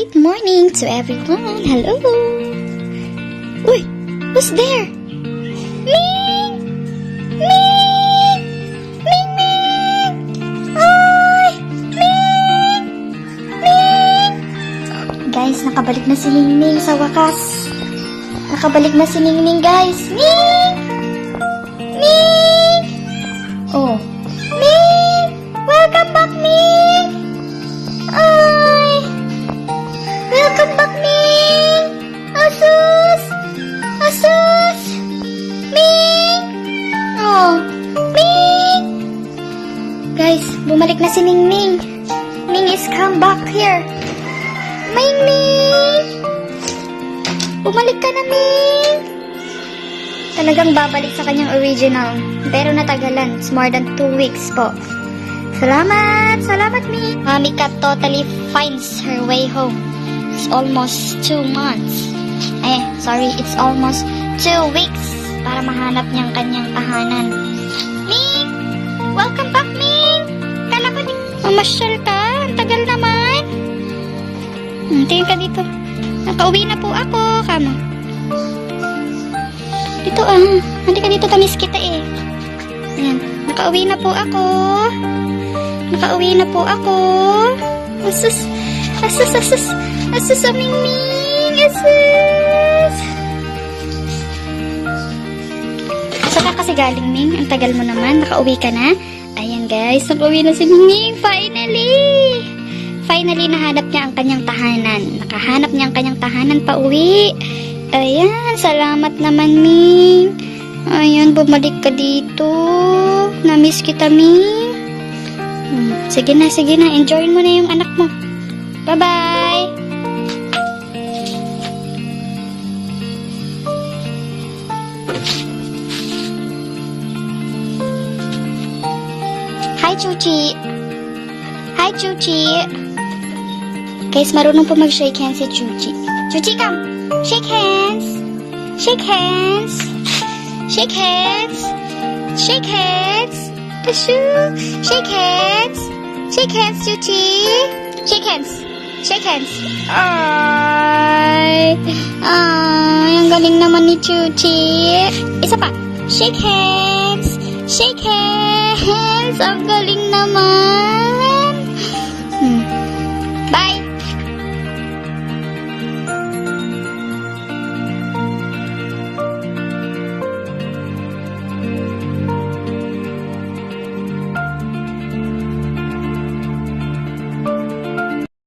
Good morning to everyone. Hello. Uy, who's there? Ming! Ming! Ming Ming! Ay! Ming! Ming! Guys, nakabalik na si Ming sa wakas. Nakabalik na si Ming, guys. Ming! Guys, bumalik na si Ming. Ming is come back here. Ming! Bumalik ka na, Ming! Talagang babalik sa kanyang original. Pero natagalan. It's more than two weeks po. Salamat! Salamat, Mi! Mami Kat totally finds her way home. It's almost two months. Eh, sorry, it's almost two weeks para mahanap niyang kanyang tahanan. Mamasyal ka? Ang tagal naman. Hmm, tingin ka dito. Nakauwi na po ako. Kamo. Dito ah. Hindi ka dito, tamis kita eh. Ayan. Nakauwi na po ako. Nakauwi na po ako. Asus. Asus, asus. Asus, aming-ming. Asus. Saan ka kasi galing, Ming? Ang tagal mo naman. Nakauwi ka na? Guys. Nakauwi na si Ming. Finally! Finally, nahanap niya ang kanyang tahanan. Nakahanap niya ang kanyang tahanan pa uwi. Ayan, salamat naman, Ming. Ayan, bumalik ka dito. Namiss kita, Ming. Hmm, sige na, sige na. Enjoy mo na yung anak mo. Bye-bye! Chuchi! Hi, Chuchi! Guys, marunong po mag-shake hands si Chuchi. Chuchi, come! Shake hands! Shake hands! Shake hands! Shake hands! Shake hands! Shake hands, Chuchi! Shake hands! Shake hands! Ay! Ay, ang galing naman ni Chuchi! Isa pa! Shake hands! Shake hands! Ang galing naman!